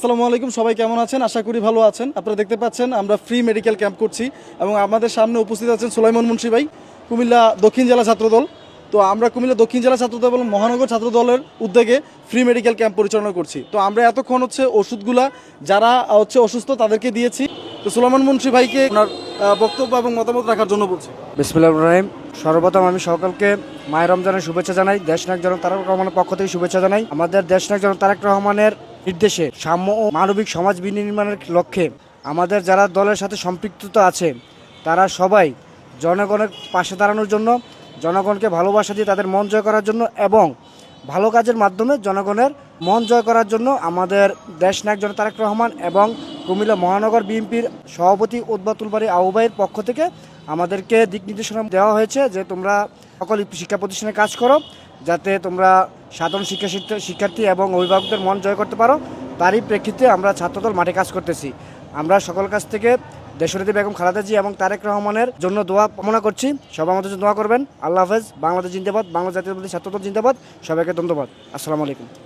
আসসালামু আলাইকুম, সবাই কেমন আছেন? আশা করি ভালো আছেন। আপনারা দেখতে পাচ্ছেন, আমরা ফ্রি মেডিকেল ক্যাম্প করছি এবং আমাদের সামনে উপস্থিত আছেন সুলাইমন মুন্সি ভাই, কুমিল্লা দক্ষিণ জেলা ছাত্রদল। তো আমরা কুমিল্লা দক্ষিণ জেলা ছাত্রদল এবং মহানগর ছাত্রদলের উদ্যোগে ফ্রি মেডিকেল ক্যাম্প পরিচালনা করছি। তো আমরা এতক্ষণ হচ্ছে ওষুধগুলা, যারা হচ্ছে অসুস্থ তাদেরকে দিয়েছি। তো সুলাইমন মুন্সি ভাইকে ওনার বক্তব্য এবং মতামত রাখার জন্য বলছি। বিসমুল্লাহ রহিম। সর্বপ্রথম আমি সকলকে মায়ের রমজানের শুভেচ্ছা জানাই, দেশ নায়ক জনক তারেক রহমানের পক্ষ থেকে শুভেচ্ছা জানাই। আমাদের দেশ নায়ক জনক তারেক রহমানের নির্দেশে সাম্য ও মানবিক সমাজ বিনির্মাণের লক্ষ্যে আমাদের যারা দলের সাথে সম্পৃক্ততা আছে, তারা সবাই জনগণের পাশে দাঁড়ানোর জন্য, জনগণকে ভালোবাসা দিয়ে তাদের মন জয় করার জন্য এবং ভালো কাজের মাধ্যমে জনগণের মন জয় করার জন্য আমাদের দেশ নায়ক জন তারেক রহমান এবং কুমিল্লা মহানগর বিএনপির সভাপতি উদ্বাতুল বাড়ি আহ্বাইয়ের পক্ষ থেকে আমাদেরকে দিক নির্দেশনা দেওয়া হয়েছে যে তোমরা সকল শিক্ষা প্রতিষ্ঠানে কাজ করো, যাতে তোমরা সাধারণ শিক্ষা শিক্ষা- শিক্ষার্থী এবং অভিভাবকদের মন জয় করতে পারো। তারই প্রেক্ষিতে আমরা ছাত্রদল মাঠে কাজ করতেছি। আমরা সকল কাছ থেকে দেশরীতি বেগম খালেদা জি এবং তারেক রহমানের জন্য দোয়া কামনা করছি। সবাই আমাদের দোয়া করবেন। আল্লাহ হাফেজ। বাংলাদেশ জিন্দাবাদ। বাংলা জাতীয় ছাত্রদল জিন্দাবাদ। সবাইকে ধন্যবাদ। আসসালামু আলাইকুম।